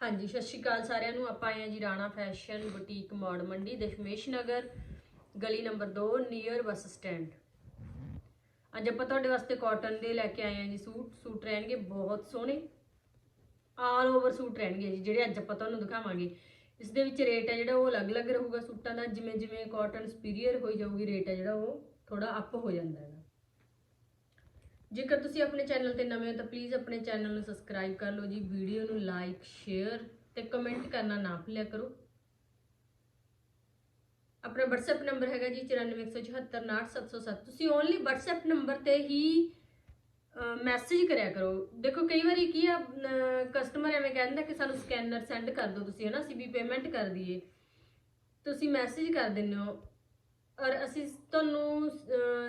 ਹਾਂਜੀ, ਸਤਿ ਸ਼੍ਰੀ ਅਕਾਲ ਸਾਰਿਆਂ ਨੂੰ। ਆਪਾਂ ਆਏ ਹਾਂ ਜੀ ਰਾਣਾ ਫੈਸ਼ਨ ਬੁਟੀਕ ਮੌੜ ਮੰਡੀ ਦਸ਼ਮੇਸ਼ ਨਗਰ, ਗਲੀ ਨੰਬਰ 2 ਨੀਅਰ ਬੱਸ ਸਟੈਂਡ। ਅੱਜ ਆਪਾਂ ਤੁਹਾਡੇ ਵਾਸਤੇ ਕਾਟਨ ਦੇ ਲੈ ਕੇ ਆਏ ਹਾਂ ਜੀ ਸੂਟ। ਸੂਟ ਰਹਿਣਗੇ ਬਹੁਤ ਸੋਹਣੇ। ਆਲ ਓਵਰ ਸੂਟ ਰਹਿਣਗੇ ਜੀ, ਜਿਹੜੇ ਅੱਜ ਆਪਾਂ ਤੁਹਾਨੂੰ ਦਿਖਾਵਾਂਗੇ। ਇਸ ਦੇ ਵਿੱਚ ਰੇਟ ਹੈ ਜਿਹੜਾ, ਉਹ ਅਲੱਗ-ਅਲੱਗ ਰਹੂਗਾ ਸੂਟਾਂ ਦਾ। ਜਿਵੇਂ ਜਿਵੇਂ ਕਾਟਨ ਸੁਪੀਰੀਅਰ ਹੋਈ ਜਾਊਗੀ ਰੇਟ ਹੈ ਜਿਹੜਾ, ਉਹ ਥੋੜਾ ਅਪ ਹੋ ਜਾਂਦਾ ਹੈ ਜੇਕਰ ਤੁਸੀਂ ਆਪਣੇ ਚੈਨਲ ਤੇ ਨਵੇਂ ਹੋ ਤਾਂ ਪਲੀਜ਼ ਆਪਣੇ ਚੈਨਲ ਨੂੰ ਸਬਸਕ੍ਰਾਈਬ ਕਰ ਲਓ ਜੀ ਵੀਡੀਓ ਨੂੰ ਲਾਈਕ ਸ਼ੇਅਰ ਤੇ ਕਮੈਂਟ ਕਰਨਾ ਨਾ ਭੁੱਲਿਆ ਕਰੋ। ਆਪਣਾ WhatsApp ਨੰਬਰ ਹੈਗਾ ਜੀ 9417498707 ਤੁਸੀਂ ਓਨਲੀ WhatsApp ਨੰਬਰ ਤੇ ਹੀ ਮੈਸੇਜ ਕਰਿਆ ਕਰੋ। ਦੇਖੋ, ਕਈ ਵਾਰੀ ਕੀ ਆ ਕਸਟਮਰ ਐਵੇਂ ਕਹਿੰਦਾ ਕਿ ਸਾਨੂੰ ਸਕੈਨਰ ਸੈਂਡ ਕਰ ਦਿਓ ਤੁਸੀਂ, ਹਨਾ? ਅਸੀਂ ਵੀ ਪੇਮੈਂਟ ਕਰ ਦਈਏ। ਤੁਸੀਂ ਮੈਸੇਜ ਕਰ ਦਿੰਦੇ ਹੋ। ਔਰ ਅਸੀਂ ਤੁਹਾਨੂੰ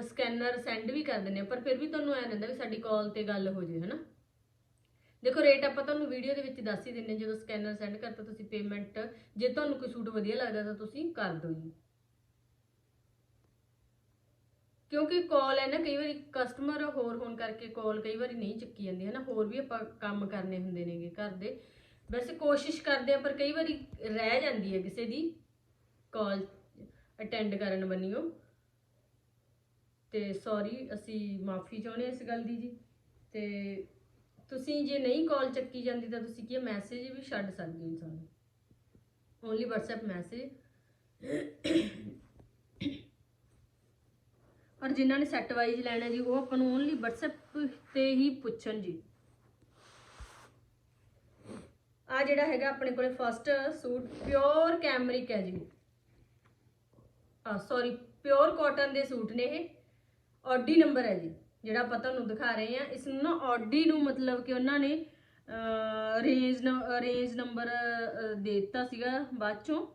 ਸਕੈਨਰ ਸੈਂਡ ਵੀ ਕਰ ਦਿੰਦੇ ਹਾਂ, ਪਰ ਫਿਰ ਵੀ ਤੁਹਾਨੂੰ ਐ ਰਹਿੰਦਾ ਵੀ ਸਾਡੀ ਕਾਲ ਤੇ ਗੱਲ ਹੋ ਜੇ, ਹਨਾ? ਦੇਖੋ ਰੇਟ ਆਪਾਂ ਤੁਹਾਨੂੰ ਵੀਡੀਓ ਦੇ ਵਿੱਚ ਦੱਸ ਹੀ ਦਿੰਨੇ ਜਦੋਂ ਸਕੈਨਰ ਸੈਂਡ ਕਰਤਾ, ਤੁਸੀਂ ਪੇਮੈਂਟ ਜੇ ਤੁਹਾਨੂੰ ਕੋਈ ਸੂਟ ਵਧੀਆ ਲੱਗਦਾ ਤਾਂ ਤੁਸੀਂ ਕਰ ਦਿਓ ਜੀ। ਕਿਉਂਕਿ ਕਾਲ ਹੈ ਨਾ, ਕਈ ਵਾਰੀ ਕਸਟਮਰ ਹੋਰ ਹੋਣ ਕਰਕੇ ਕਾਲ ਕਈ ਵਾਰੀ ਨਹੀਂ ਚੱਕੀ ਜਾਂਦੀ ਹੈ ਨਾ ਹੋਰ ਵੀ ਆਪਾਂ ਕੰਮ ਕਰਨੇ ਹੁੰਦੇ ਨੇਗੇ ਘਰ ਦੇ। ਵੈਸੇ ਕੋਸ਼ਿਸ਼ ਕਰਦੇ ਆ ਪਰ ਕਈ ਵਾਰੀ ਰਹਿ ਜਾਂਦੀ ਹੈ ਕਿਸੇ ਦੀ ਕਾਲ ਅਟੈਂਡ ਕਰਨ ਬੰਨਿਓ। ਤੇ ਸੌਰੀ ਅਸੀਂ ਮਾਫੀ ਚਾਹੁੰਦੇ ਹਾਂ ਇਸ ਗੱਲ ਦੀ ਜੀ। ਤੇ ਤੁਸੀਂ ਜੇ ਨਹੀਂ ਕਾਲ ਚੱਕੀ ਜਾਂਦੀ ਤਾਂ ਤੁਸੀਂ ਕੀ ਮੈਸੇਜ ਵੀ ਛੱਡ ਸਕਦੇ ਹੋ ਸਾਨੂੰ। ਓਨਲੀ WhatsApp ਮੈਸੇਜ ਔਰ ਜਿਨ੍ਹਾਂ ਨੇ ਸੈੱਟ ਵਾਈਜ਼ ਲੈਣਾ ਜੀ, ਉਹ ਆਪਾਂ ਨੂੰ ਓਨਲੀ WhatsApp ਤੇ ਹੀ ਪੁੱਛਣ ਜੀ। ਆ ਜਿਹੜਾ ਹੈਗਾ ਆਪਣੇ ਕੋਲੇ ਫਸਟ ਸੂਟ ਪਿਓਰ ਕੈਮਰਿਕ ਹੈ ਜੀ। ਸੌਰੀ ਪਿਓਰ ਕਾਟਨ ਦੇ ਸੂਟ ਨੇ ਇਹ। ਆਡੀ ਨੰਬਰ ਹੈ ਜੀ, ਜਿਹੜਾ ਆਪਾਂ ਤੁਹਾਨੂੰ ਦਿਖਾ ਰਹੇ ਆ ਇਸ ਨੂੰ ਨਾ ਆਡੀ ਨੂੰ ਮਤਲਬ ਕਿ ਉਹਨਾਂ ਨੇ ਰੇਂਜ ਰੇਂਜ ਨੰਬਰ ਦੇ ਦਿੱਤਾ ਸੀਗਾ ਬਾਅਦ ਚੋਂ।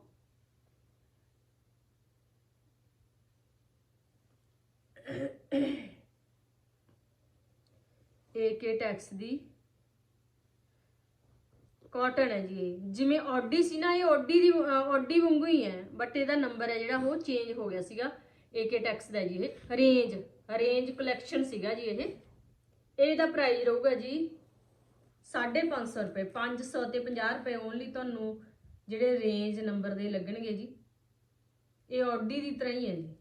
ਏਕੇ ਟੈਕਸ ਦੀ ਕਾਟਨ ਹੈ ਜੀ ਇਹ। ਜਿਵੇਂ ਆਡੀ ਸੀ ਨਾ, ਇਹ ਆਡੀ ਦੀ ਆਡੀ ਵਾਂਗੂ ਹੀ ਹੈ ਬਟ ਇਹਦਾ ਨੰਬਰ ਹੈ ਜਿਹੜਾ, ਉਹ ਚੇਂਜ ਹੋ ਗਿਆ ਸੀਗਾ ਏਕੇ ਟੈਕਸ ਦਾ ਜੀ ਇਹ। ਰੇਂਜ ਰੇਂਜ ਕਲੈਕਸ਼ਨ ਸੀਗਾ ਜੀ ਇਹ। ਇਹਦਾ ਪ੍ਰਾਈਸ ਰਹੂਗਾ ਜੀ 550 ਰੁਪਏ 500 ਤੇ 50 ਰੁਪਏ ਓਨਲੀ ਤੁਹਾਨੂੰ ਜਿਹੜੇ ਰੇਂਜ ਨੰਬਰ ਦੇ ਲੱਗਣਗੇ ਜੀ। ਇਹ ਆਡੀ ਦੀ ਤਰ੍ਹਾਂ ਹੀ ਹੈ ਜੀ।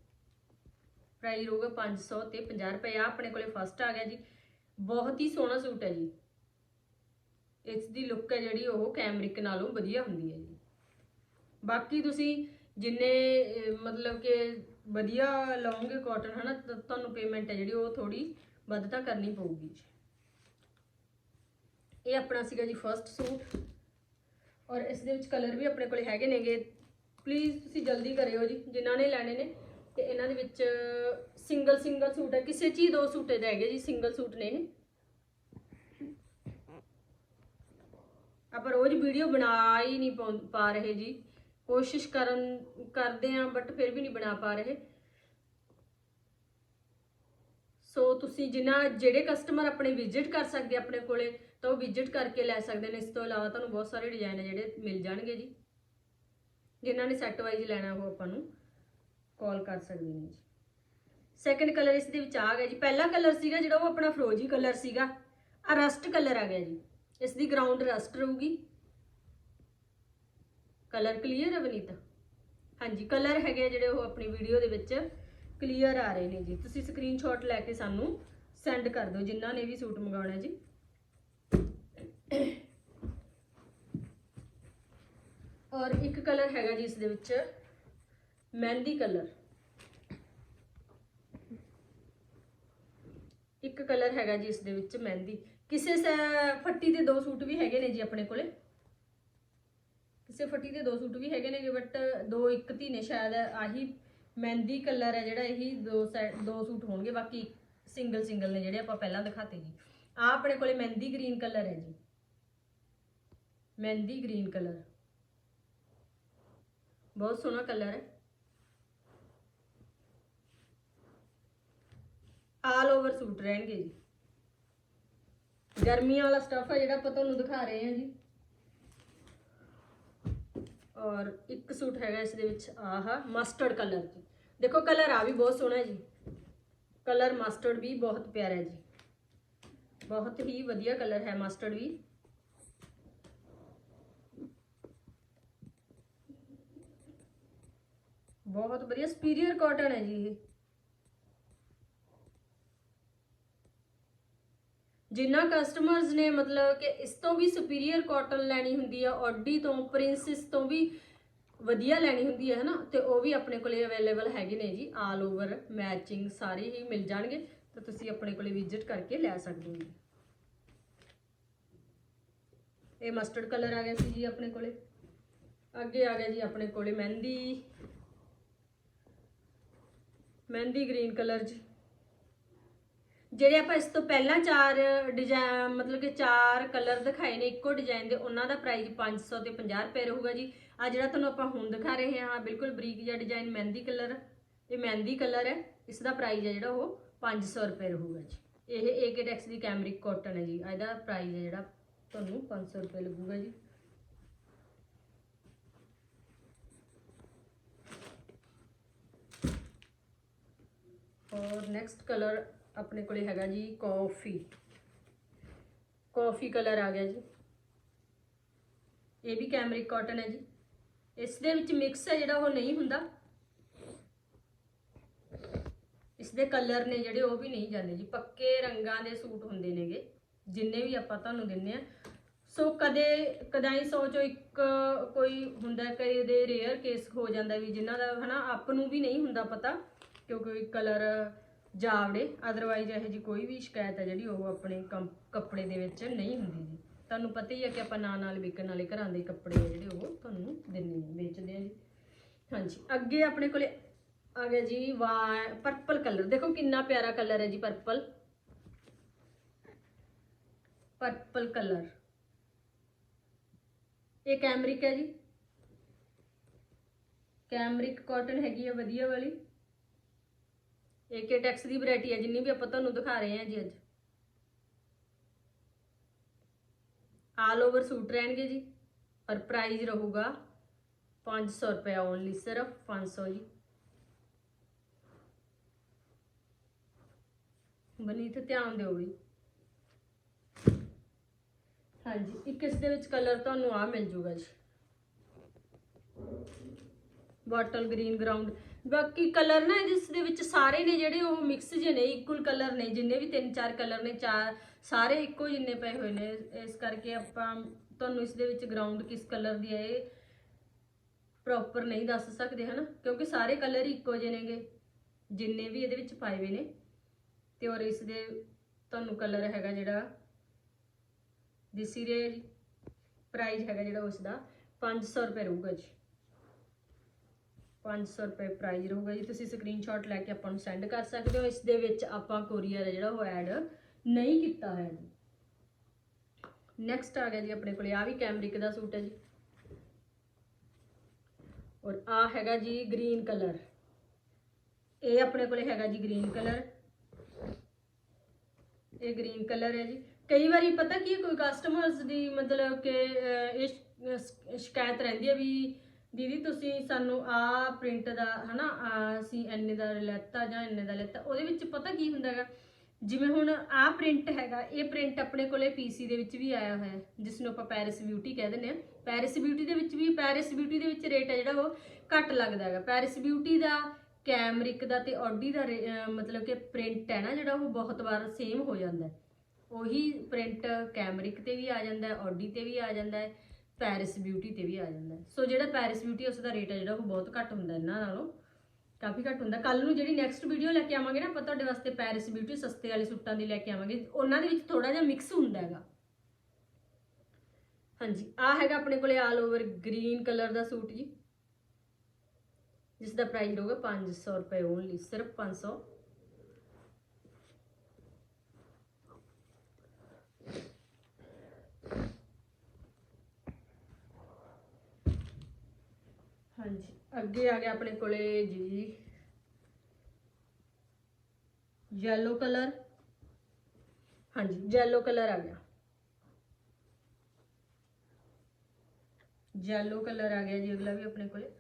ਪ੍ਰਾਈਸ ਰਹੂਗਾ 500 ਤੇ 50 ਰੁਪਏ। ਆ ਆਪਣੇ ਕੋਲੇ ਫਸਟ ਆ ਗਿਆ ਜੀ। ਬਹੁਤ ਹੀ ਸੋਹਣਾ ਸੂਟ ਹੈ ਜੀ। ਇਸ ਦੀ ਲੁੱਕ ਹੈ ਜਿਹੜੀ ਉਹ ਕੈਮਰਿਕ ਨਾਲੋਂ ਵਧੀਆ ਹੁੰਦੀ ਹੈ ਜੀ। ਬਾਕੀ ਤੁਸੀਂ ਜਿੰਨੇ ਮਤਲਬ ਕਿ ਵਧੀਆ ਲਓਗੇ ਕਾਟਨ ਹਨਾ, ਤਾਂ ਤੁਹਾਨੂੰ ਪੇਮੈਂਟ ਹੈ ਜਿਹੜੀ ਉਹ ਥੋੜੀ ਵੱਧ ਤਾਂ ਕਰਨੀ ਪਊਗੀ ਜੀ। ਇਹ ਆਪਣਾ ਸੀਗਾ ਜੀ ਫਰਸਟ ਸੂਟ। ਔਰ ਇਸ ਦੇ ਵਿੱਚ ਕਲਰ ਵੀ ਆਪਣੇ ਕੋਲੇ ਹੈਗੇ ਨੇਗੇ। ਪਲੀਜ਼ ਤੁਸੀਂ ਜਲਦੀ ਕਰਿਓ ਜੀ, ਜਿਨ੍ਹਾਂ ਨੇ ਲੈਣੇ ਨੇ। ਤੇ ਇਹਨਾਂ ਦੇ ਵਿੱਚ ਸਿੰਗਲ ਸਿੰਗਲ ਸੂਟ ਹੈ। ਕਿਸੇ ਚ ਹੀ ਦੋ ਸੂਟ ਹੈਗੇ ਜੀ ਸਿੰਗਲ ਸੂਟ ਨੇ ਇਹ। ਆਪਾਂ ਰੋਜ਼ ਵੀਡੀਓ ਬਣਾ ਹੀ ਨਹੀਂ ਪਾਉਂ- ਪਾ ਰਹੇ ਜੀ। ਕੋਸ਼ਿਸ਼ ਕਰਨ, ਕਰਦੇ ਆਂ ਬਟ ਫਿਰ ਵੀ ਨਹੀਂ ਬਣਾ ਪਾ ਰਹੇ। ਸੋ ਤੁਸੀਂ ਜਿਨ੍ਹਾਂ ਜਿਹੜੇ ਕਸਟਮਰ ਆਪਣੇ ਵਿਜ਼ਿਟ ਕਰ ਸਕਦੇ ਆ ਆਪਣੇ ਕੋਲੇ, ਤਾਂ ਉਹ ਵਿਜ਼ਿਟ ਕਰਕੇ ਲੈ ਸਕਦੇ ਨੇ। ਇਸ ਤੋਂ ਇਲਾਵਾ ਤੁਹਾਨੂੰ ਬਹੁਤ ਸਾਰੇ ਡਿਜ਼ਾਈਨ ਹੈ ਜਿਹੜੇ ਮਿਲ ਜਾਣਗੇ ਜੀ। ਜਿਨ੍ਹਾਂ ਨੇ ਸੈੱਟ ਵਾਈਜ਼ ਲੈਣਾ ਉਹ ਆਪਾਂ ਨੂੰ ਕਾਲ ਕਰ ਸਕਦੇ ਨੇ ਜੀ। ਸੈਕੰਡ ਕਲਰ ਇਸ ਦੇ ਵਿੱਚ ਆ ਗਿਆ ਜੀ। ਪਹਿਲਾ ਕਲਰ ਸੀਗਾ ਜਿਹੜਾ ਉਹ ਆਪਣਾ ਫਰੋਜੀ ਕਲਰ ਸੀਗਾ। ਆ ਰਸਟ ਕਲਰ ਆ ਗਿਆ ਜੀ। ਇਸ ਦੀ ਗਰਾਊਂਡ ਰਸਟ ਰਹੂਗੀ। ਕਲਰ ਕਲੀਅਰ ਹੈ ਵਨੀਤਾ? ਹਾਂਜੀ ਕਲਰ ਹੈਗੇ ਜਿਹੜੇ ਉਹ ਆਪਣੀ ਵੀਡੀਓ ਦੇ ਵਿੱਚ ਕਲੀਅਰ ਆ ਰਹੇ ਨੇ ਜੀ। ਤੁਸੀਂ ਸਕਰੀਨਸ਼ਾਟ ਲੈ ਕੇ ਸਾਨੂੰ ਸੈਂਡ ਕਰ ਦਿਓ, ਜਿਨ੍ਹਾਂ ਨੇ ਵੀ ਸੂਟ ਮੰਗਾਉਣਾ ਜੀ। ਔਰ ਇੱਕ ਕਲਰ ਹੈਗਾ ਜੀ ਇਸ ਦੇ ਵਿੱਚ, ਮਹਿੰਦੀ ਕਲਰ ਇੱਕ ਕਲਰ ਹੈਗਾ ਜੀ ਇਸ ਦੇ ਵਿੱਚ ਮਹਿੰਦੀ। ਕਿਸੇ ਸ- ਫੱਟੀ ਦੇ ਦੋ ਸੂਟ ਵੀ ਹੈਗੇ ਨੇ ਜੀ ਆਪਣੇ ਕੋਲੇ। ਕਿਸੇ ਫੱਟੀ ਦੇ ਦੋ ਸੂਟ ਵੀ ਹੈਗੇ ਨੇ ਬਟ ਦੋ ਇੱਕ ਧੀ ਨੇ ਸ਼ਾਇਦ, ਆਹੀ ਮਹਿੰਦੀ ਕਲਰ ਹੈ ਜਿਹੜਾ, ਇਹੀ ਦੋ ਸੈ- ਦੋ ਸੂਟ ਹੋਣਗੇ, ਬਾਕੀ ਸਿੰਗਲ ਸਿੰਗਲ ਨੇ ਜਿਹੜੇ ਆਪਾਂ ਪਹਿਲਾਂ ਦਿਖਾਤੇ ਜੀ। ਆ ਆਪਣੇ ਕੋਲੇ ਮਹਿੰਦੀ ਗ੍ਰੀਨ ਕਲਰ ਹੈ ਜੀ। ਮਹਿੰਦੀ ਗ੍ਰੀਨ ਕਲਰ ਬਹੁਤ ਸੋਹਣਾ ਕਲਰ ਹੈ। ਆਲ ਓਵਰ ਸੂਟ ਰਹਿਣਗੇ ਜੀ। ਗਰਮੀਆਂ ਵਾਲਾ ਸਟਫ ਹੈ ਜਿਹੜਾ ਆਪਾਂ ਤੁਹਾਨੂੰ ਦਿਖਾ ਰਹੇ ਹਾਂ ਜੀ। ਔਰ ਇੱਕ ਸੂਟ ਹੈਗਾ ਇਸ ਦੇ ਵਿੱਚ ਆਹਾ ਮਸਟਰਡ ਕਲਰ ਜੀ। ਦੇਖੋ ਕਲਰ ਆ ਵੀ ਬਹੁਤ ਸੋਹਣਾ ਜੀ। ਕਲਰ ਮਸਟਰਡ ਵੀ ਬਹੁਤ ਪਿਆਰਾ ਜੀ। ਬਹੁਤ ਹੀ ਵਧੀਆ ਕਲਰ ਹੈ ਮਸਟਰਡ ਵੀ। ਬਹੁਤ ਵਧੀਆ ਸੁਪੀਰੀਅਰ ਕਾਟਨ ਹੈ ਜੀ ਇਹ। ਜਿੰਨਾ ਕਸਟਮਰਸ ਨੇ ਮਤਲਬ ਕਿ ਇਸ ਤੋਂ ਵੀ ਸੁਪੀਰੀਅਰ ਕਾਟਨ ਲੈਣੀ ਹੁੰਦੀ ਆ ਆਡੀ ਤੋਂ ਪ੍ਰਿੰਸਸ ਤੋਂ ਵੀ ਵਧੀਆ ਲੈਣੀ ਹੁੰਦੀ ਹੈ ਹਨਾ ਤੇ ਉਹ ਵੀ ਆਪਣੇ ਕੋਲੇ ਅਵੇਲੇਬਲ ਹੈਗੇ ਨੇ ਜੀ ਆਲ ਓਵਰ ਮੈਚਿੰਗ ਸਾਰੇ ਹੀ ਮਿਲ ਜਾਣਗੇ ਤਾਂ ਤੁਸੀਂ ਆਪਣੇ ਕੋਲੇ ਵਿਜ਼ਿਟ ਕਰਕੇ ਲੈ ਸਕਦੇ ਹੋ ਜੀ ਇਹ ਮਸਟਰਡ ਕਲਰ ਆ ਗਿਆ ਸੀ ਜੀ ਆਪਣੇ ਕੋਲੇ ਅੱਗੇ ਆ ਗਿਆ ਜੀ ਆਪਣੇ ਕੋਲੇ ਮਹਿੰਦੀ ਮਹਿੰਦੀ ਗ੍ਰੀਨ ਕਲਰ ਜੀ ਜਿਹੜੇ ਆਪਾਂ ਇਸ ਤੋਂ ਪਹਿਲਾਂ ਚਾਰ ਡਿਜ਼ਾਈਨ ਮਤਲਬ ਕਿ ਚਾਰ ਕਲਰ ਦਿਖਾਏ ਨੇ, ਇੱਕੋ ਡਿਜ਼ਾਈਨ ਦੇ, ਉਹਨਾਂ ਦਾ ਪ੍ਰਾਈਸ 500 ਤੇ 50 ਰੁਪਏ ਰਹੂਗਾ ਜੀ। ਆ ਜਿਹੜਾ ਤੁਹਾਨੂੰ ਆਪਾਂ ਹੁਣ ਦਿਖਾ ਰਹੇ ਹਾਂ ਬਿਲਕੁਲ ਬਰੀਕ ਜਿਹਾ ਡਿਜ਼ਾਈਨ ਮਹਿੰਦੀ ਕਲਰ ਇਹ ਮਹਿੰਦੀ ਕਲਰ ਹੈ। ਇਸ ਦਾ ਪ੍ਰਾਈਸ ਹੈ ਜਿਹੜਾ ਉਹ 500 ਰੁਪਏ ਰਹੂਗਾ ਜੀ। ਇਹ ਏਕੇਟੈਕਸ ਦੀ ਕੈਮਰਿਕ ਕਾਟਨ ਹੈ ਜੀ। ਇਹਦਾ ਪ੍ਰਾਈਸ ਹੈ ਜਿਹੜਾ ਤੁਹਾਨੂੰ 500 ਰੁਪਏ ਲੱਗੂਗਾ ਜੀ। ਔਰ ਨੈਕਸਟ ਕਲਰ ਆਪਣੇ ਕੋਲੇ ਹੈਗਾ ਜੀ ਕਾਫੀ। ਕਾਫੀ ਕਲਰ ਆ ਗਿਆ ਜੀ। ਇਹ ਵੀ ਕੈਮਰਿਕ ਕਾਟਨ ਹੈ ਜੀ। ਇਸ ਦੇ ਵਿੱਚ ਮਿਕਸ ਹੈ ਜਿਹੜਾ ਉਹ ਨਹੀਂ ਹੁੰਦਾ। ਇਸ ਦੇ ਕਲਰ ਨੇ ਜਿਹੜੇ ਉਹ ਵੀ ਨਹੀਂ ਜਾਂਦੇ ਜੀ। ਪੱਕੇ ਰੰਗਾਂ ਦੇ ਸੂਟ ਹੁੰਦੇ ਨੇਗੇ, ਜਿੰਨੇ ਵੀ ਆਪਾਂ ਤੁਹਾਨੂੰ ਦਿੰਨੇ ਆ। ਸੋ ਕਦੇ, ਕਦਾਈ ਸੋਚੋ ਇੱਕ ਕੋਈ ਹੁੰਦਾ ਕਈ ਦੇ ਰੇਅਰ ਕੇਸ ਹੋ ਜਾਂਦਾ ਵੀ ਜਿਨ੍ਹਾਂ ਦਾ ਹਨਾ, ਆਪ ਨੂੰ ਵੀ ਨਹੀਂ ਹੁੰਦਾ ਪਤਾ, ਕਿਉਂਕਿ ਕਲਰ ਜਾਵੜੇ ਅਦਰਵਾਈਜ਼ ਇਹੋ ਜੀ ਕੋਈ ਵੀ ਸ਼ਿਕਾਇਤ ਹੈ ਜਿਹੜੀ ਉਹ ਆਪਣੇ ਕੰਮ- ਕੱਪੜੇ ਦੇ ਵਿੱਚ ਨਹੀਂ ਹੁੰਦੀ ਜੀ। ਤੁਹਾਨੂੰ ਪਤਾ ਹੀ ਹੈ ਕਿ ਆਪਾਂ ਨਾਲ ਨਾਲ ਵਿਕਣ ਵਾਲੇ ਘਰਾਂ ਦੇ ਕੱਪੜੇ ਆ ਜਿਹੜੇ ਉਹ ਤੁਹਾਨੂੰ ਦਿੰਦੇ ਨੇ ਵੇਚਦੇ ਆ ਜੀ। ਹਾਂਜੀ, ਅੱਗੇ ਆਪਣੇ ਕੋਲੇ ਆ ਗਿਆ ਜੀ ਵਾ ਪਰਪਲ ਕਲਰ ਦੇਖੋ ਕਿੰਨਾ ਪਿਆਰਾ ਕਲਰ ਹੈ ਜੀ ਪਰਪਲ ਪਰਪਲ ਕਲਰ ਇਹ ਕੈਮਰਿਕ ਹੈ ਜੀ। ਕੈਮਰਿਕ ਕਾਟਨ ਹੈਗੀ ਆ ਵਧੀਆ ਵਾਲੀ। ਏਕੇ ਟੈਕਸ ਦੀ ਵੈਰਾਈਟੀ ਹੈ ਜਿੰਨੀ ਵੀ ਆਪਾਂ ਤੁਹਾਨੂੰ ਦਿਖਾ ਰਹੇ ਹਾਂ ਜੀ ਅੱਜ। ਆਲ ਓਵਰ ਸੂਟ ਰਹਿਣਗੇ ਜੀ। ਔਰ ਪ੍ਰਾਈਸ ਰਹੂਗਾ 500 ਰੁਪਏ ਓਨਲੀ ਸਿਰਫ 500 ਜੀ। ਬਣੀ ਤੇ ਧਿਆਨ ਦਿਓ ਜੀ ਹਾਂਜੀ, ਇੱਕ ਇਸ ਦੇ ਵਿੱਚ ਕਲਰ ਤੁਹਾਨੂੰ ਆ ਮਿਲ ਜੂਗਾ ਜੀ। Bottle, green ground. ਬਾਕੀ ਕਲਰ ਨਾ ਇਸ ਦੇ ਵਿੱਚ ਸਾਰੇ ਨੇ ਜਿਹੜੇ ਉਹ ਮਿਕਸ ਜੇ ਨੇ ਇਕੁਅਲ ਕਲਰ ਨੇ, ਜਿੰਨੇ ਵੀ ਤਿੰਨ ਚਾਰ ਕਲਰ ਨੇ, ਚਾਰ, ਸਾਰੇ ਇੱਕੋ ਜਿੰਨੇ ਪਏ ਹੋਏ ਨੇ। ਇਸ ਕਰਕੇ ਆਪਾਂ ਤੁਹਾਨੂੰ ਇਸ ਦੇ ਵਿੱਚ ਗਰਾਊਂਡ ਕਿਸ ਕਲਰ ਦੀ ਹੈ ਇਹ ਪ੍ਰੋਪਰ ਨਹੀਂ ਦੱਸ ਸਕਦੇ, ਹਨਾ? ਕਿਉਂਕਿ ਸਾਰੇ ਕਲਰ ਇੱਕੋ ਜਿਹੇ ਨੇਗੇ, ਜਿੰਨੇ ਵੀ ਇਹਦੇ ਵਿੱਚ ਪਾਏ ਹੋਏ ਨੇ। ਤੇ ਔਰ ਇਸ ਦੇ ਤੁਹਾਨੂੰ ਕਲਰ ਹੈਗਾ ਜਿਹੜਾ ਦਿਸੀ ਰੇ ਜੀ ਪ੍ਰਾਈਸ ਹੈਗਾ ਜਿਹੜਾ ਉਸ ਦਾ 500 ਰੁਪਏ ਰਹੂਗਾ ਜੀ। 500 ਰੁਪਏ ਪ੍ਰਾਈਸ ਰਹੂਗਾ ਜੀ। ਤੁਸੀਂ ਸਕਰੀਨਸ਼ਾਟ ਲੈ ਕੇ ਆਪਾਂ ਨੂੰ ਸੈਂਡ ਕਰ ਸਕਦੇ ਹੋ। ਇਸ ਦੇ ਵਿੱਚ ਆਪਾਂ ਕੋਰੀਅਰ ਜਿਹੜਾ ਉਹ ਐਡ ਨਹੀਂ ਕੀਤਾ ਹੈ ਜੀ। ਨੈਕਸਟ ਆ ਗਿਆ ਜੀ ਆਪਣੇ ਕੋਲੇ। ਆ ਵੀ ਕੈਮਰਿਕ ਦਾ ਸੂਟ ਹੈ ਜੀ। ਔਰ ਆ ਹੈਗਾ ਜੀ ਗ੍ਰੀਨ ਕਲਰ ਇਹ ਆਪਣੇ ਕੋਲੇ ਹੈਗਾ ਜੀ ਗ੍ਰੀਨ ਕਲਰ ਇਹ ਗ੍ਰੀਨ ਕਲਰ ਹੈ ਜੀ। ਕਈ ਵਾਰੀ ਪਤਾ ਕੀ ਕੋਈ ਕਸਟਮਰਸ ਦੀ ਮਤਲਬ ਕਿ ਇਹ ਸ਼ਿਕਾਇਤ ਰਹਿੰਦੀ ਹੈ ਵੀ ਦੀਦੀ, ਤੁਸੀਂ ਸਾਨੂੰ ਆ ਪ੍ਰਿੰਟ ਦਾ, ਹਨਾ ਆਹ ਅਸੀਂ ਇੰਨੇ ਦਾ ਲੈਤਾ ਜਾਂ ਇੰਨੇ ਦਾ ਲੈਤਾ, ਉਹਦੇ ਵਿੱਚ ਪਤਾ ਕੀ ਹੁੰਦਾ ਹੈਗਾ? ਜਿਵੇਂ ਹੁਣ ਆ ਪ੍ਰਿੰਟ ਹੈਗਾ, ਇਹ ਪ੍ਰਿੰਟ ਆਪਣੇ ਕੋਲੇ ਪੀਸੀ ਦੇ ਵਿੱਚ ਵੀ ਆਇਆ ਹੋਇਆ ਜਿਸ ਨੂੰ ਆਪਾਂ ਪੈਰਿਸ ਬਿਊਟੀ ਕਹਿ ਦਿੰਦੇ ਆ ਪੈਰਿਸ ਬਿਊਟੀ ਦੇ ਵਿੱਚ ਵੀ ਪੈਰਿਸ ਬਿਊਟੀ ਦੇ ਵਿੱਚ ਰੇਟ ਹੈ ਜਿਹੜਾ ਉਹ ਘੱਟ ਲੱਗਦਾ ਹੈਗਾ। ਪੈਰਿਸ ਬਿਊਟੀ ਦਾ ਕੈਮਰਿਕ ਦਾ ਤੇ ਆਡੀ ਦਾ ਰੇ- ਮਤਲਬ ਕਿ ਪ੍ਰਿੰਟ ਹੈ ਨਾ, ਜਿਹੜਾ ਉਹ ਬਹੁਤ ਵਾਰ ਸੇਮ ਹੋ ਜਾਂਦਾ ਉਹੀ ਪ੍ਰਿੰਟ ਕੈਮਰਿਕ ਤੇ ਵੀ ਆ ਜਾਂਦਾ ਹੈ ਆਡੀ ਤੇ ਵੀ ਆ ਜਾਂਦਾ ਹੈ। ਪੈਰਿਸ ਬਿਊਟੀ ਤੇ ਵੀ ਆ ਜਾਂਦਾ ਸੋ ਜਿਹੜਾ ਪੈਰਿਸ ਬਿਊਟੀ ਉਸ ਦਾ ਰੇਟ ਹੈ ਜਿਹੜਾ, ਉਹ ਬਹੁਤ ਘੱਟ ਹੁੰਦਾ ਇਹਨਾਂ ਨਾਲੋਂ। ਕਾਫੀ ਘੱਟ ਹੁੰਦਾ ਕੱਲ ਨੂੰ ਜਿਹੜੀ ਨੈਕਸਟ ਵੀਡੀਓ ਲੈ ਕੇ ਆਵਾਂਗੇ ਨਾ, ਆਪਾਂ ਤੁਹਾਡੇ ਵਾਸਤੇ ਪੈਰਿਸ ਬਿਊਟੀ ਸਸਤੇ ਵਾਲੇ ਸੂਟਾਂ ਦੀ ਲੈ ਕੇ ਆਵਾਂਗੇ। ਉਹਨਾਂ ਦੇ ਵਿੱਚ ਥੋੜਾ ਜਿਹਾ ਮਿਕਸ ਹੁੰਦਾ ਹੈਗਾ। ਹਾਂਜੀ ਆ ਹੈਗਾ ਆਪਣੇ ਕੋਲੇ ਆਲ ਓਵਰ ਗ੍ਰੀਨ ਕਲਰ ਦਾ ਸੂਟ ਜੀ। ਜਿਸ ਦਾ ਪ੍ਰਾਈਸ ਰਹੂਗਾ 500 ਰੁਪਏ ਓਨਲੀ ਸਿਰਫ 500 ਹਾਂਜੀ। ਅੱਗੇ ਆ ਗਿਆ ਆਪਣੇ ਕੋਲੇ ਜੀ। ਯੈਲੋ ਕਲਰ ਹਾਂਜੀ ਯੈਲੋ ਕਲਰ ਆ ਗਿਆ। ਯੈਲੋ ਕਲਰ ਆ ਗਿਆ ਜੀ ਅਗਲਾ ਵੀ ਆਪਣੇ ਕੋਲੇ।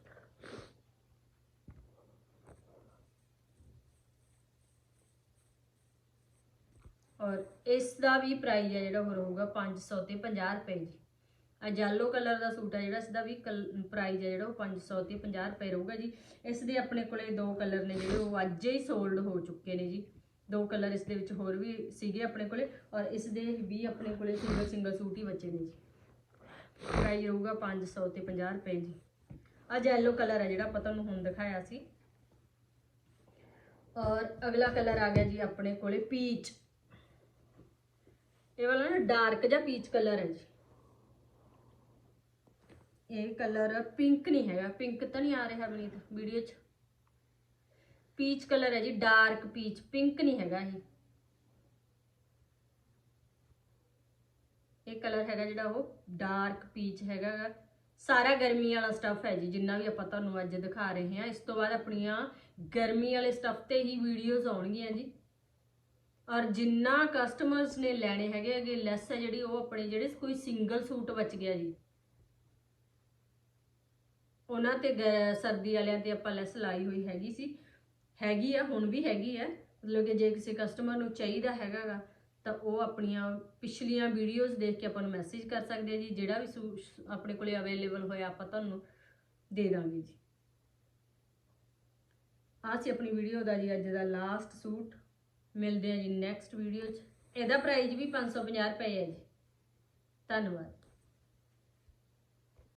ਔਰ ਇਸ ਦਾ ਵੀ ਪ੍ਰਾਈਸ ਹੈ ਜਿਹੜਾ ਉਹ ਰਹੂਗਾ 500 ਤੇ 50 ਰੁਪਏ ਜੀ। ਆ ਯੈਲੋ ਕਲਰ ਦਾ ਸੂਟ ਹੈ ਜਿਹੜਾ ਇਸ ਦਾ ਵੀ ਪ੍ਰਾਈਸ ਹੈ ਜਿਹੜਾ ਉਹ 500 ਤੇ 50 ਰੁਪਏ ਰਹੂਗਾ ਜੀ। ਇਸ ਦੇ ਆਪਣੇ ਕੋਲੇ ਦੋ ਕਲਰ ਨੇ ਜਿਹੜੇ, ਉਹ ਅੱਜ ਹੀ ਸੋਲਡ ਹੋ ਚੁੱਕੇ ਨੇ ਜੀ। ਦੋ ਕਲਰ ਇਸ ਦੇ ਵਿੱਚ ਹੋਰ ਵੀ ਸੀਗੇ ਆਪਣੇ ਕੋਲੇ ਔਰ ਇਸ ਦੇ ਵੀ ਆਪਣੇ ਕੋਲੇ ਸਿੰਗਲ ਸਿੰਗਲ ਸੂਟ ਹੀ ਬਚੇ ਨੇ ਜੀ। ਪ੍ਰਾਈਸ ਰਹੂਗਾ 500 ਤੇ 50 ਰੁਪਏ ਜੀ। ਆ ਯੈਲੋ ਕਲਰ ਹੈ ਜਿਹੜਾ, ਆਪਾਂ ਤੁਹਾਨੂੰ ਹੁਣ ਦਿਖਾਇਆ ਸੀ। ਔਰ ਅਗਲਾ ਕਲਰ ਆ ਗਿਆ ਜੀ ਆਪਣੇ ਕੋਲੇ ਪੀਚ ਇਹ ਵਾਲਾ ਨਾ ਡਾਰਕ ਜਿਹਾ ਪੀਚ ਕਲਰ ਹੈ ਜੀ। ਇਹ ਕਲਰ ਪਿੰਕ ਨਹੀਂ ਹੈਗਾ, ਪਿੰਕ ਤਾਂ ਨਹੀਂ ਆ ਰਿਹਾ ਬਨੀਤ ਵੀਡੀਓ 'ਚ। ਪੀਚ ਕਲਰ ਹੈ ਜੀ, ਡਾਰਕ ਪੀਚ, ਪਿੰਕ ਨਹੀਂ ਹੈਗਾ ਇਹ। ਇਹ ਕਲਰ ਹੈਗਾ ਜਿਹੜਾ ਉਹ ਡਾਰਕ ਪੀਚ ਹੈਗਾ ਗਾ। ਸਾਰਾ ਗਰਮੀ ਵਾਲਾ ਸਟੱਫ ਹੈ ਜੀ, ਜਿੰਨਾ ਵੀ ਆਪਾਂ ਤੁਹਾਨੂੰ ਅੱਜ ਦਿਖਾ ਰਹੇ ਹਾਂ। ਇਸ ਤੋਂ ਬਾਅਦ ਆਪਣੀਆਂ ਗਰਮੀ ਵਾਲੇ ਸਟੱਫ ਤੇ ਹੀ ਵੀਡੀਓਜ਼ ਆਉਣਗੀਆਂ ਜੀ। ਔਰ ਜਿੰਨਾ ਕਸਟਮਰਸ ਨੇ ਲੈਣੇ ਹੈਗੇ ਹੈਗੇ ਲੈਸ ਹੈ ਜਿਹੜੀ ਉਹ ਆਪਣੇ ਜਿਹੜੇ ਕੋਈ ਸਿੰਗਲ ਸੂਟ ਬਚ ਗਿਆ ਜੀ। ਉਹਨਾਂ ਤੇ ਗ- ਸਰਦੀ ਵਾਲਿਆਂ ਤੇ ਆਪਾਂ ਲੈਸ ਲਾਈ ਹੋਈ ਹੈਗੀ ਸੀ। ਹੈਗੀ ਆ, ਹੁਣ ਵੀ ਹੈਗੀ ਆ। ਮਤਲਬ ਕਿ ਜੇ ਕਿਸੇ ਕਸਟਮਰ ਨੂੰ ਚਾਹੀਦਾ ਹੈਗਾਗਾ, ਤਾਂ ਉਹ ਆਪਣੀਆਂ ਪਿਛਲੀਆਂ ਵੀਡੀਓਜ਼ ਦੇਖ ਕੇ ਆਪਾਂ ਨੂੰ ਮੈਸੇਜ ਕਰ ਸਕਦੇ ਆ ਜੀ। ਜਿਹੜਾ ਵੀ ਸੂ- ਆਪਣੇ ਕੋਲੇ ਅਵੇਲੇਬਲ ਹੋਇਆ ਆਪਾਂ ਤੁਹਾਨੂੰ ਦੇ ਦਾਂਗੇ ਜੀ। ਆਹ ਸੀ ਆਪਣੀ ਵੀਡੀਓ ਦਾ ਜੀ, ਅੱਜ ਦਾ ਲਾਸਟ ਸੂਟ। ਮਿਲਦੇ ਆ ਜੀ ਨੈਕਸਟ ਵੀਡੀਓ 'ਚ। ਇਹਦਾ ਪ੍ਰਾਈਸ ਵੀ 550 ਰੁਪਏ ਹੈ ਜੀ। ਧੰਨਵਾਦ।